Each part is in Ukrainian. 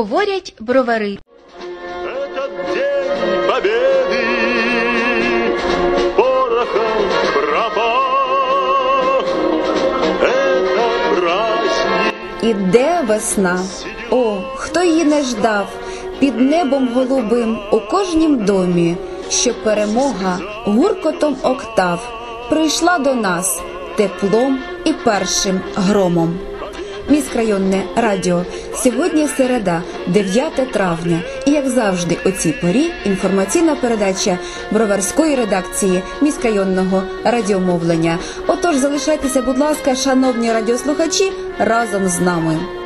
Говорять бровари. Этот день победы порохом пропах. Это праздник Іде весна. О, хто її не ждав під небом голубим у кожнім домі, щоб перемога гуркотом октав прийшла до нас теплом і першим громом. Міськрайонне радіо. Сьогодні середа, 9 травня. І як завжди, у цій порі інформаційна передача броварської редакції міськрайонного радіомовлення. Отож, залишайтеся, будь ласка, шановні радіослухачі, разом з нами.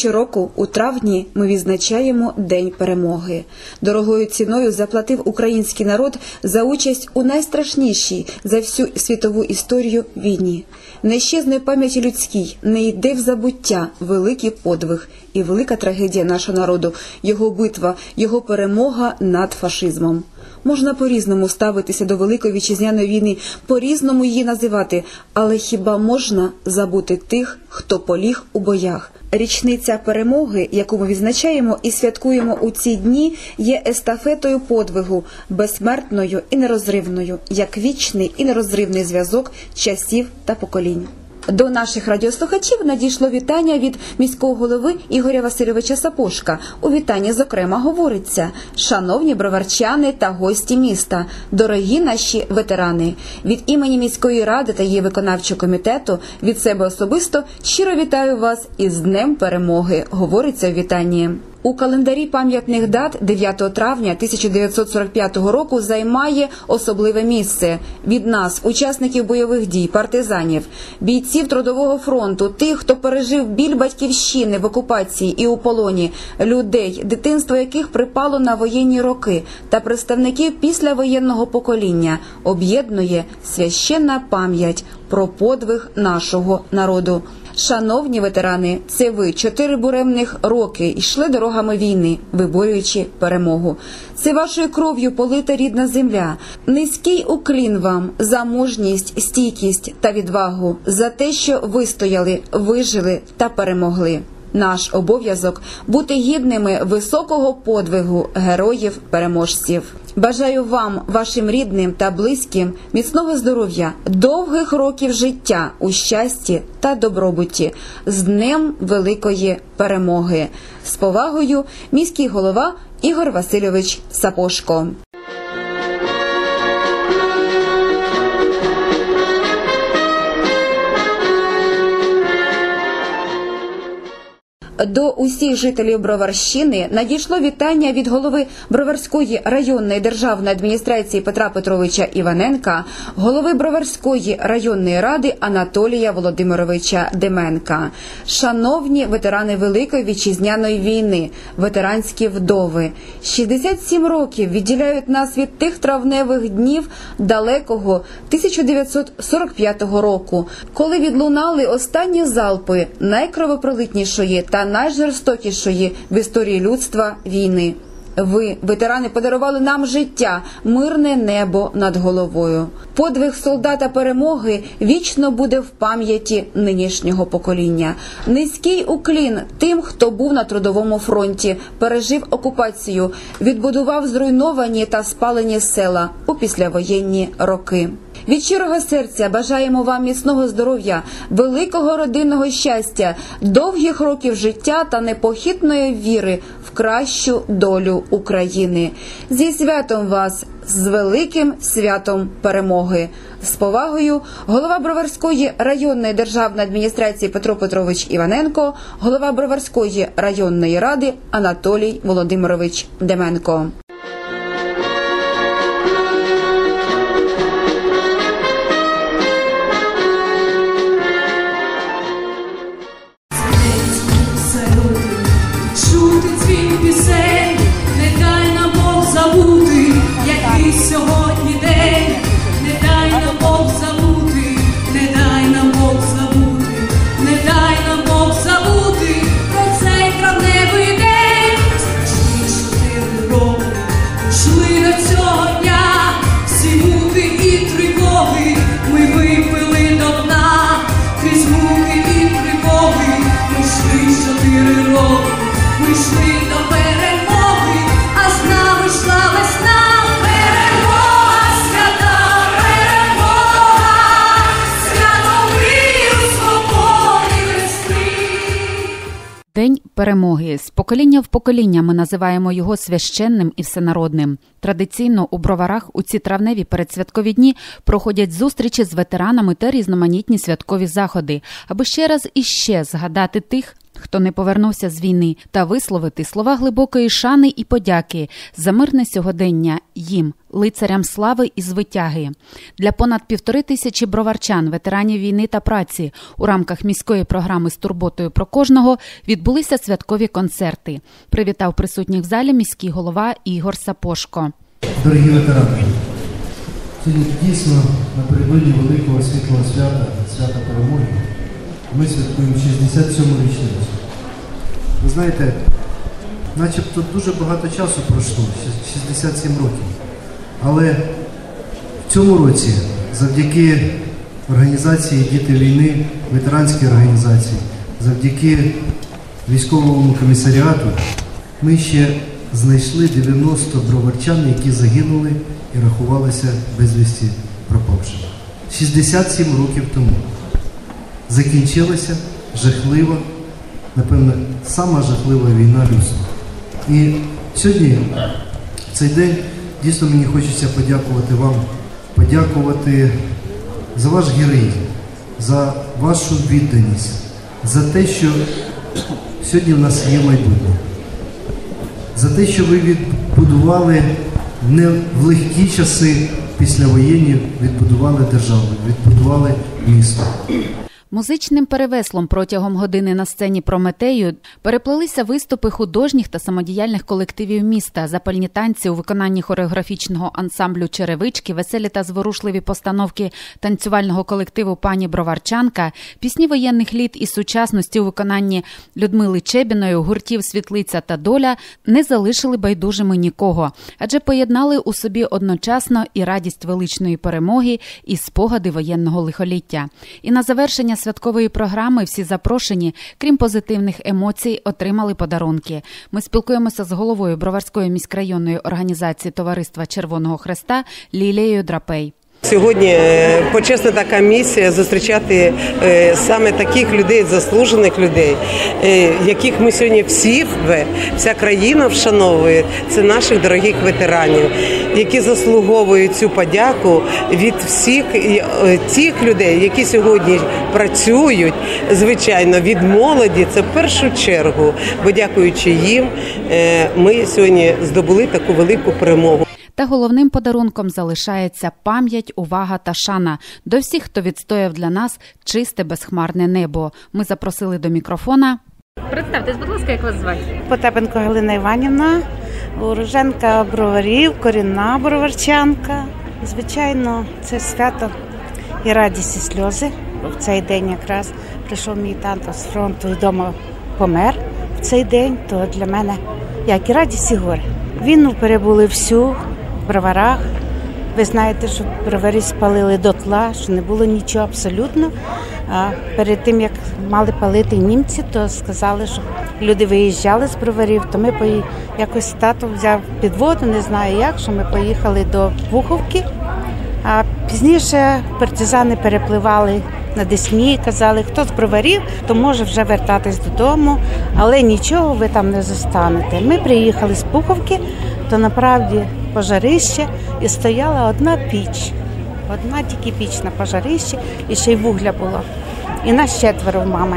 Щороку у травні ми відзначаємо День перемоги. Дорогою ціною заплатив український народ за участь у найстрашнішій за всю світову історію війні. Не пам'яті людській, не йде в забуття великий подвиг і велика трагедія нашого народу, його битва, його перемога над фашизмом. Можна по-різному ставитися до Великої вітчизняної війни, по-різному її називати, але хіба можна забути тих, хто поліг у боях? Річниця перемоги, яку ми відзначаємо і святкуємо у ці дні, є естафетою подвигу, безсмертною і нерозривною, як вічний і нерозривний зв'язок часів та поколінь. До наших радіослухачів надійшло вітання від міського голови Ігоря Васильовича Сапошка. У вітанні, зокрема, говориться: шановні броварчани та гості міста, дорогі наші ветерани. Від імені міської ради та її виконавчого комітету від себе особисто щиро вітаю вас із Днем Перемоги. Говориться у вітанні. У календарі пам'ятних дат 9 травня 1945 року займає особливе місце від нас, учасників бойових дій, партизанів, бійців трудового фронту, тих, хто пережив біль батьківщини в окупації і у полоні, людей, дитинство яких припало на воєнні роки, та представників післявоєнного покоління об'єднує священна пам'ять про подвиг нашого народу. Шановні ветерани, це ви чотири буремних роки йшли дорогами війни, виборюючи перемогу. Це вашою кров'ю полита рідна земля. Низький уклін вам за мужність, стійкість та відвагу, за те, що вистояли, вижили та перемогли. Наш обов'язок бути гідними високого подвигу героїв-переможців. Бажаю вам, вашим рідним та близьким, міцного здоров'я, довгих років життя у щасті та добробуті з Днем Великої Перемоги. З повагою, міський голова Ігор Васильович Сапошко. До усіх жителів Броварщини надійшло вітання від голови Броварської районної державної адміністрації Петра Петровича Іваненка, голови Броварської районної ради Анатолія Володимировича Деменка. Шановні ветерани Великої вітчизняної війни, ветеранські вдови, 67 років відділяють нас від тих травневих днів далекого 1945 року, коли відлунали останні залпи найкровопролитнішої та найжорстокішої в історії людства війни. Ви, ветерани, подарували нам життя, мирне небо над головою. Подвиг солдата перемоги вічно буде в пам'яті нинішнього покоління. Низький уклін тим, хто був на трудовому фронті, пережив окупацію, відбудував зруйновані та спалені села у післявоєнні роки. Від щирого серця бажаємо вам міцного здоров'я, великого родинного щастя, довгих років життя та непохитної віри в кращу долю України. Зі святом вас, з великим святом перемоги. З повагою, голова Броварської районної державної адміністрації Петро Петрович Іваненко, голова Броварської районної ради Анатолій Володимирович Деменко. Перемоги. З покоління в покоління ми називаємо його священним і всенародним. Традиційно у броварах у ці травневі передсвяткові дні проходять зустрічі з ветеранами та різноманітні святкові заходи, аби ще раз і ще згадати тих. Хто не повернувся з війни, та висловити слова глибокої шани і подяки за мирне сьогодення їм, лицарям слави і звитяги. Для понад півтори тисячі броварчан, ветеранів війни та праці у рамках міської програми з турботою про кожного відбулися святкові концерти. Привітав присутніх в залі міський голова Ігор Сапошко. Дорогі ветерани, сьогодні дійсно напередодні великого світлого свята, свята перемоги, ми святкуємо 67-му річницю. Ви знаєте, начебто дуже багато часу пройшло, 67 років. Але в цьому році, завдяки організації Діти війни, ветеранській організації, завдяки військовому комісаріату, ми ще знайшли 90 броварчан, які загинули і рахувалися безвісті пропавшими. 67 років тому закінчилася жахлива, напевно, сама жахлива війна людства. І сьогодні, в цей день, дійсно мені хочеться подякувати вам, подякувати за ваш героїзм, за вашу відданість, за те, що сьогодні в нас є майбутнє за те, що ви відбудували не в легкі часи післявоєнні, відбудували державу, відбудували місто. Музичним перевеслом протягом години на сцені Прометею переплелися виступи художніх та самодіяльних колективів міста, запальні танці у виконанні хореографічного ансамблю Черевички, веселі та зворушливі постановки танцювального колективу пані Броварчанка, пісні воєнних літ і сучасності у виконанні Людмили Чебіної, гуртів Світлиця та Доля не залишили байдужими нікого, адже поєднали у собі одночасно і радість величної перемоги, і спогади воєнного лихоліття. І на завершення святкової програми всі запрошені, крім позитивних емоцій, отримали подарунки. Ми спілкуємося з головою Броварської міськрайонної організації Товариства Червоного Хреста Лілією Драпей. Сьогодні е, почесна така місія зустрічати е, саме таких людей, заслужених людей, е, яких ми сьогодні всі вся країна вшановує. Це наших дорогих ветеранів, які заслуговують цю подяку від всіх тих людей, які сьогодні працюють, звичайно, від молоді. Це в першу чергу. Бо дякуючи їм, ми сьогодні здобули таку велику перемогу. Та головним подарунком залишається пам'ять, увага та шана до всіх, хто відстояв для нас чисте безхмарне небо. Ми запросили до мікрофона. Представтесь, будь ласка, як вас звати? Потапенко Галина Іванівна, уроженка броварів, корінна броварчанка. Звичайно, це свято і радість, і сльози. В цей день якраз прийшов мій тато з фронту і вдома помер в цей день, то для мене як і радість, і горе. Війну перебули всю броварах. Ви знаєте, що броварі спалили дотла, що не було нічого абсолютно. А перед тим як мали палити німці, то сказали, що люди виїжджали з броварів, то ми пої... якось тато взяв підводу, не знаю як, що ми поїхали до Пуховки. А пізніше партизани перепливали на Десні, казали, хто з броварів, то може вже вертатись додому, але нічого ви там не застанете. Ми приїхали з Пуховки, то направді пожарище і стояла одна піч. Одна тільки піч на пожарищі, і ще й вугля було. І нас четверо в мами.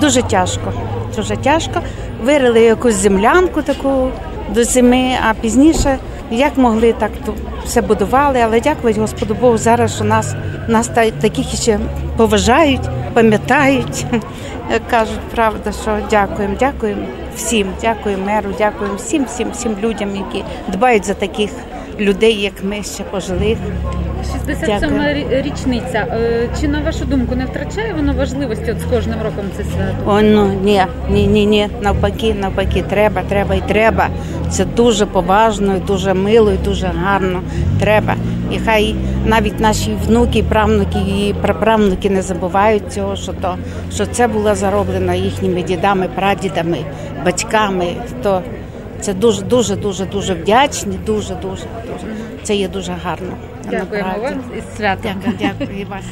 Дуже тяжко, дуже тяжко. Вирили якусь землянку таку до зими, а пізніше як могли, так то все будували. Але дякувати Господу Богу, зараз що нас, нас таких ще поважають, пам'ятають. Кажуть, правда, що дякуємо, дякуємо всім, дякуємо меру, дякуємо всім, всім, всім людям, які дбають за таких людей, як ми ще пожилих. 67 Дякую. річниця. Е, Чи на вашу думку не втрачає воно важливості от з кожним роком це свято? О, ну ні, ні, ні, ні. Навпаки, навпаки, треба, треба і треба. Це дуже поважно, і дуже мило, і дуже гарно. Треба. І хай навіть наші внуки, правнуки і праправнуки не забувають цього, що то що це було зароблено їхніми дідами, прадідами, батьками. То це дуже, дуже, дуже, дуже вдячні. Дуже, дуже, дуже. Це є дуже гарно. Дякуємо вам і святом. Дякую, дякую і вас.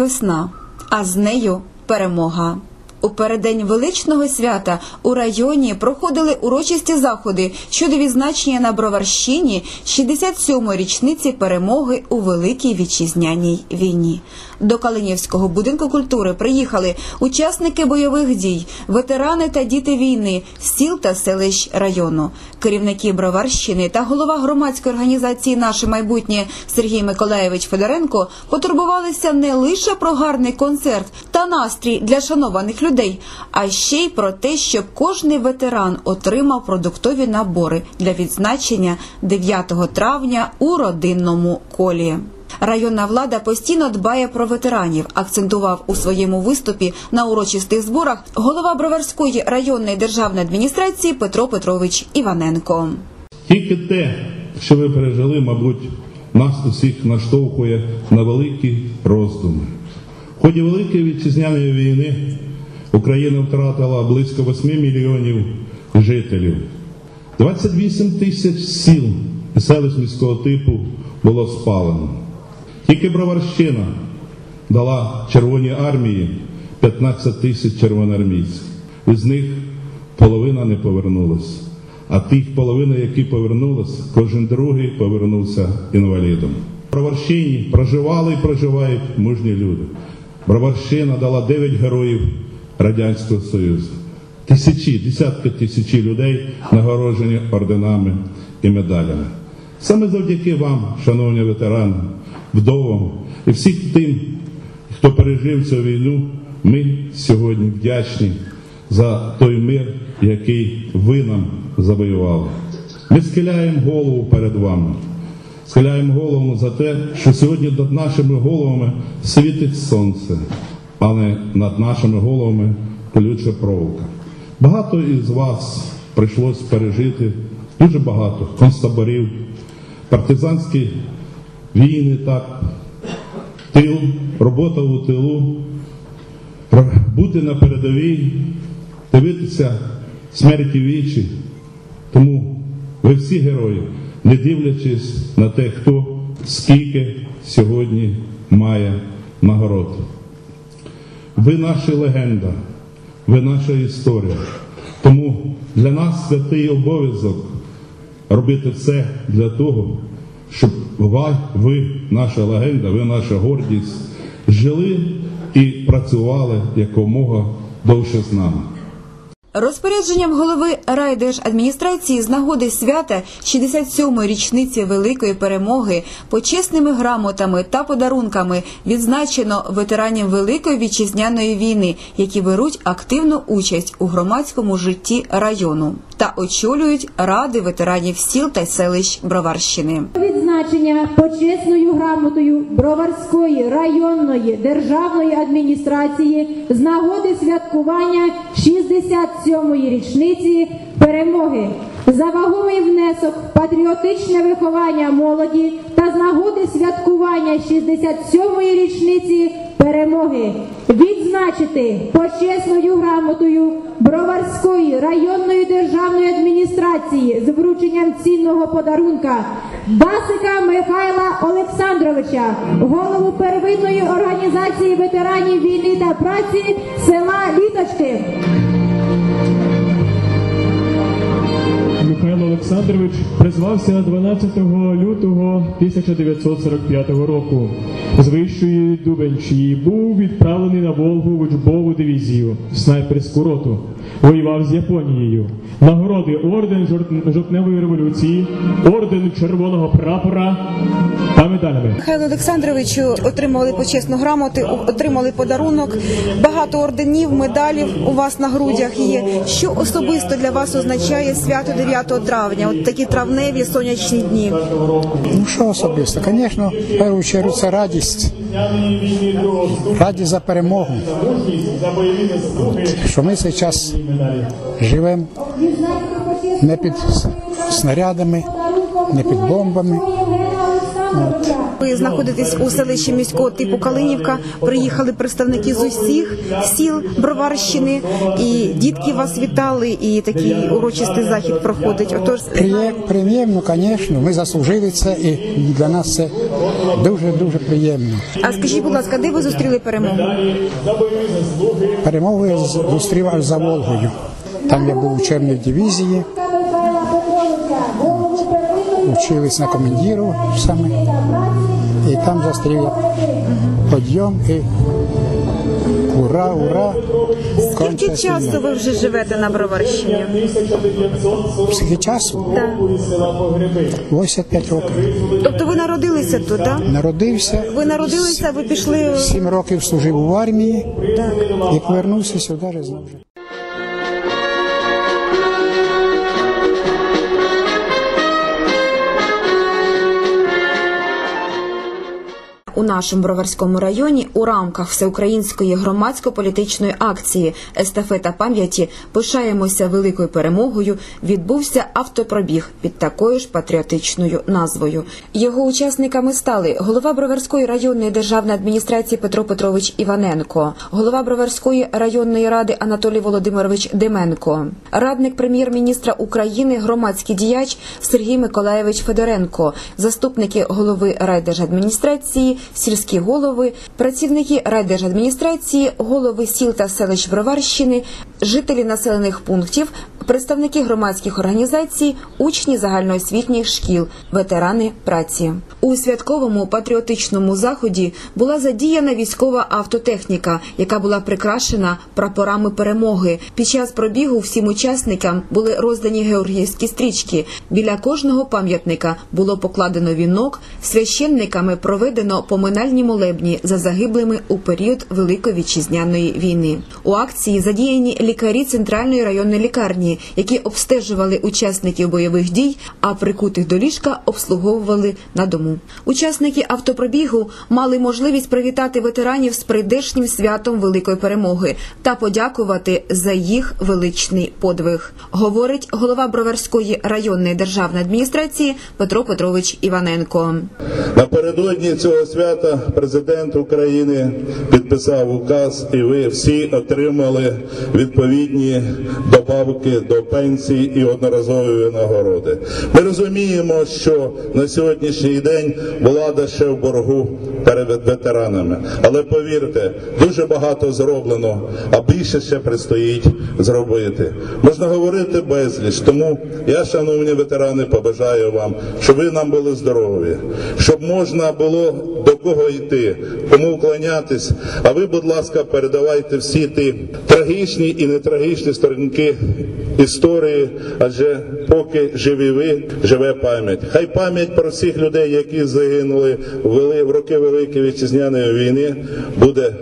Весна, а з нею перемога. У переддень величного свята у районі проходили урочисті заходи щодо відзначення на Броварщині 67-ї річниці перемоги у Великій Вітчизняній війні. До Калинівського будинку культури приїхали учасники бойових дій, ветерани та діти війни, сіл та селищ району, керівники Броварщини та голова громадської організації Наше майбутнє Сергій Миколаєвич Федоренко потурбувалися не лише про гарний концерт та настрій для шанованих людей, а ще й про те, щоб кожний ветеран отримав продуктові набори для відзначення 9 травня у родинному колі. Районна влада постійно дбає про ветеранів, акцентував у своєму виступі на урочистих зборах голова Броварської районної державної адміністрації Петро Петрович Іваненко. Тільки те, що ви пережили, мабуть, нас усіх наштовхує на великі роздуми. В ході Великої вітчизняної війни Україна втратила близько 8 мільйонів жителів. 28 тисяч сіл і селищ міського типу було спалено. Тільки Броварщина дала Червоній армії 15 тисяч червоноармійців. Із них половина не повернулася. А тих половина, які повернулися, кожен другий повернувся інвалідом. В Броварщині проживали і проживають мужні люди. Броварщина дала 9 героїв Радянського Союзу. Тисячі, десятки тисячі людей нагороджені орденами і медалями. Саме завдяки вам, шановні ветерани, вдовам і всіх тим, хто пережив цю війну, ми сьогодні вдячні за той мир, який ви нам завоювали. Ми схиляємо голову перед вами, схиляємо голову за те, що сьогодні над нашими головами світить сонце, а не над нашими головами колюча проволока. Багато із вас прийшлось пережити, дуже багато концтаборів, партизанські війни, так, тил, робота у тилу, бути на передовій, дивитися смерті вічі. Тому ви всі герої, не дивлячись на те, хто скільки сьогодні має нагород. Ви наша легенда, ви наша історія. Тому для нас святий обов'язок робити все для того, щоб ви, наша легенда, ви наша гордість, жили і працювали якомога довше з нами. Розпорядженням голови райдержадміністрації з нагоди свята 67-ї річниці великої перемоги почесними грамотами та подарунками відзначено ветеранів Великої вітчизняної війни, які беруть активну участь у громадському житті району та очолюють ради ветеранів сіл та селищ Броварщини. Відзначення почесною грамотою Броварської районної державної адміністрації з нагоди святкування 67-ї річниці перемоги за вагомий внесок, патріотичне виховання молоді та з нагоди святкування 67-ї річниці перемоги відзначити почесною грамотою Броварської районної державної адміністрації з врученням цінного подарунка Дасика Михайла Олександровича, голову первинної організації ветеранів війни та праці села Літочки. Олександрович призвався 12 лютого 1945 року з вищої Дубенчії. Був відправлений на Волгу в учбову дивізію, снайперську роту. Воював з Японією. Нагороди орден жовт- жовтневої революції, орден червоного прапора та медалями. Михайло Олександровичу отримали почесну грамоту, отримали подарунок, багато орденів, медалів у вас на грудях є. Що особисто для вас означає свято 9 травня? От такі травневі сонячні дні. Ну що особисто? Звісно, в першу чергу це радість. Радість за перемогу. Що ми час живемо не під снарядами, не під бомбами, Ви знаходитесь у селищі міського типу Калинівка. Приїхали представники з усіх сіл Броварщини, і дітки вас вітали, і такий урочистий захід проходить. Отож, Приємно, звісно, ми заслужили це, і для нас це дуже-дуже приємно. а скажіть, будь ласка, де ви зустріли перемогу? Перемогу я зустрів аж за Волгою. Там я був у червній дивізії, учились на командиру саме, і там зустрів я підйом і ура, ура! Скільки часу ви вже живете на Броварщині? Скільки часу? Так. 85 років. Тобто ви народилися тут, так? Народився. Ви народилися, ви пішли. Сім років служив у армії і повернувся сюди знову. У нашому Броварському районі у рамках всеукраїнської громадсько-політичної акції Естафета пам'яті пишаємося великою перемогою. Відбувся автопробіг під такою ж патріотичною назвою. Його учасниками стали голова Броварської районної державної адміністрації Петро Петрович Іваненко, голова Броварської районної ради Анатолій Володимирович Деменко, радник прем'єр-міністра України, громадський діяч Сергій Миколаєвич Федоренко, заступники голови райдержадміністрації, сільські голови, працівники райдержадміністрації, голови сіл та селищ Броварщини, жителі населених пунктів, представники громадських організацій, учні загальноосвітніх шкіл, ветерани праці. У святковому патріотичному заході була задіяна військова автотехніка, яка була прикрашена прапорами перемоги. Під час пробігу всім учасникам були роздані георгіївські стрічки. Біля кожного пам'ятника було покладено вінок, священниками проведено поминальні молебні за загиблими у період Великої вітчизняної війни. У акції задіяні лікарі центральної районної лікарні, які обстежували учасників бойових дій, а прикутих до ліжка обслуговували на дому. Учасники автопробігу мали можливість привітати ветеранів з прийдешнім святом великої перемоги та подякувати за їх величний подвиг. Говорить голова Броварської районної державної адміністрації Петро Петрович Іваненко. Напередодні цього свята президент України підписав указ, і ви всі отримали відповідні добавки до пенсій і одноразові винагороди. Ми розуміємо, що на сьогоднішній день влада ще в боргу перед ветеранами, але повірте, дуже багато зроблено, а більше ще предстоїть зробити. Можна говорити безліч, тому я, шановні ветерани, побажаю вам, щоб ви нам були здорові, щоб можна було до кого йти, кому вклонятись. А ви, будь ласка, передавайте всі ті трагічні і нетрагічні сторінки історії, адже поки живі ви, живе пам'ять. Хай пам'ять про всіх людей, які загинули вели- в роки Великої вітчизняної війни, буде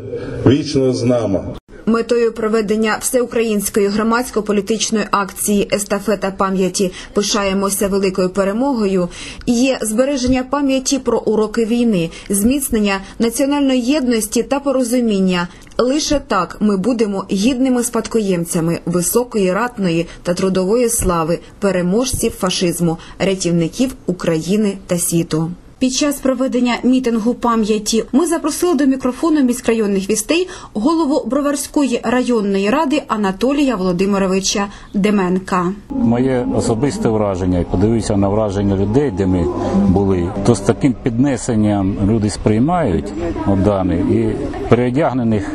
вічно з нами. Метою проведення всеукраїнської громадсько-політичної акції Естафета пам'яті пишаємося великою перемогою. Є збереження пам'яті про уроки війни, зміцнення національної єдності та порозуміння. Лише так ми будемо гідними спадкоємцями високої ратної та трудової слави, переможців фашизму, рятівників України та світу. Під час проведення мітингу пам'яті ми запросили до мікрофону міськрайонних вістей голову Броварської районної ради Анатолія Володимировича Деменка. Моє особисте враження, і подивився на враження людей, де ми були, то з таким піднесенням люди сприймають от дане і переодягнених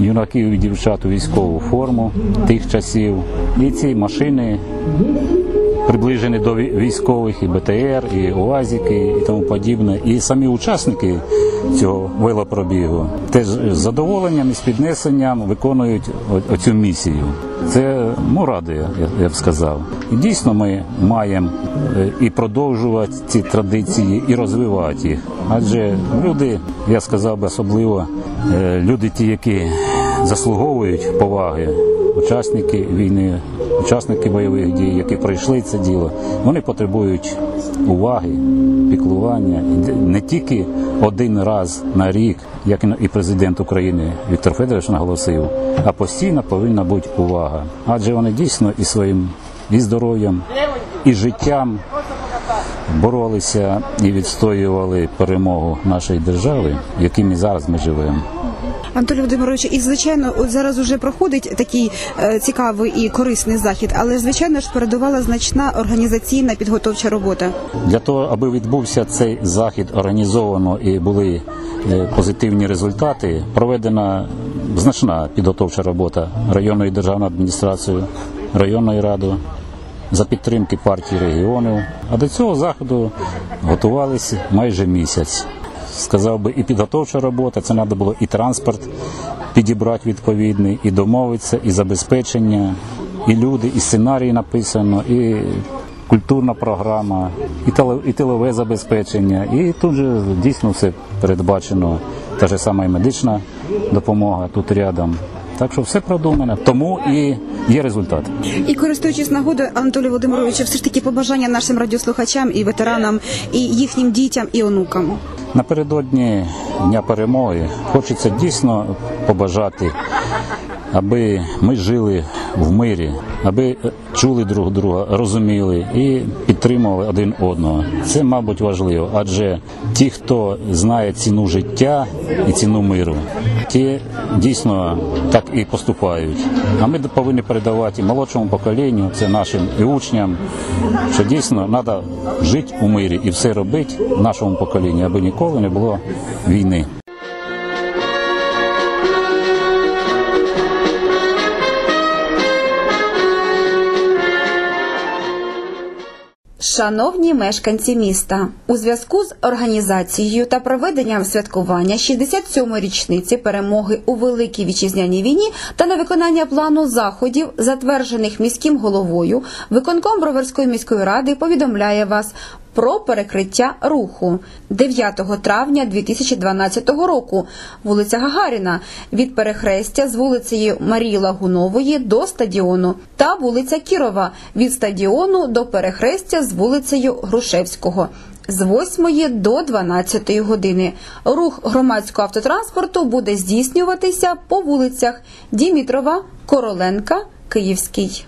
юнаків і дівчат у військову форму тих часів. І ці машини приближені до військових, і БТР, і УАЗики, і тому подібне. І самі учасники цього велопробігу теж з задоволенням і з піднесенням виконують оцю місію. Це я, я б сказав. І дійсно ми маємо е, і продовжувати ці традиції, і розвивати їх. Адже люди, я сказав би особливо, е, люди ті, які заслуговують поваги, учасники війни, учасники бойових дій, які пройшли це діло, вони потребують уваги, піклування не тільки один раз на рік, як і президент України Віктор Федорович наголосив, а постійно повинна бути увага. Адже вони дійсно і своїм і здоров'ям, і життям боролися і відстоювали перемогу нашої держави, в зараз ми живемо. Анатолій Володимирович, і звичайно, от зараз уже проходить такий е, цікавий і корисний захід, але звичайно ж передувала значна організаційна підготовча робота. Для того, аби відбувся цей захід організовано і були е, позитивні результати, проведена значна підготовча робота районної державної адміністрації, районної ради за підтримки партії регіонів. А до цього заходу готувалися майже місяць. Сказав би, і підготовча робота, це треба було і транспорт підібрати відповідний, і домовитися, і забезпечення, і люди, і сценарій написано, і культурна програма, і теле- і тилове забезпечення. І тут же дійсно все передбачено. Та ж сама і медична допомога тут рядом. Так що все продумано. Тому і є результат. І користуючись нагодою, Анатолій Володимирович, все ж таки побажання нашим радіослухачам і ветеранам, і їхнім дітям і онукам. Напередодні Дня перемоги хочеться дійсно побажати, аби ми жили в мирі, аби чули друг друга, розуміли і підтримували один одного. Це, мабуть, важливо, адже ті, хто знає ціну життя і ціну миру, ті дійсно так і поступають. А ми повинні передавати молодшому поколінню, це нашим і учням, що дійсно треба жити у мирі і все робити нашому поколінні, аби ніколи не було війни. Шановні мешканці міста, у зв'язку з організацією та проведенням святкування 67-ї річниці перемоги у Великій вітчизняній війні та на виконання плану заходів, затверджених міським головою, виконком Броварської міської ради повідомляє вас про перекриття руху. 9 травня 2012 року, вулиця Гагаріна. Від перехрестя з вулицею Марії Лагунової до стадіону. Та вулиця Кірова. Від стадіону до перехрестя з вулицею Грушевського. З 8 до 12 години. Рух громадського автотранспорту буде здійснюватися по вулицях Дімітрова, Короленка, Київський.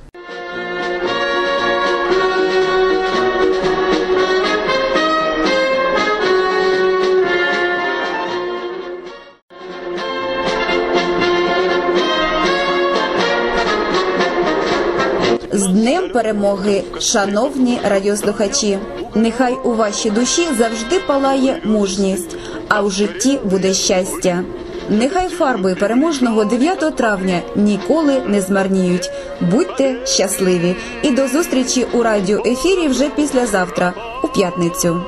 З Днем перемоги, шановні радіослухачі! Нехай у вашій душі завжди палає мужність, а в житті буде щастя. Нехай фарби переможного 9 травня ніколи не змарніють. Будьте щасливі і до зустрічі у радіоефірі вже післязавтра, у п'ятницю.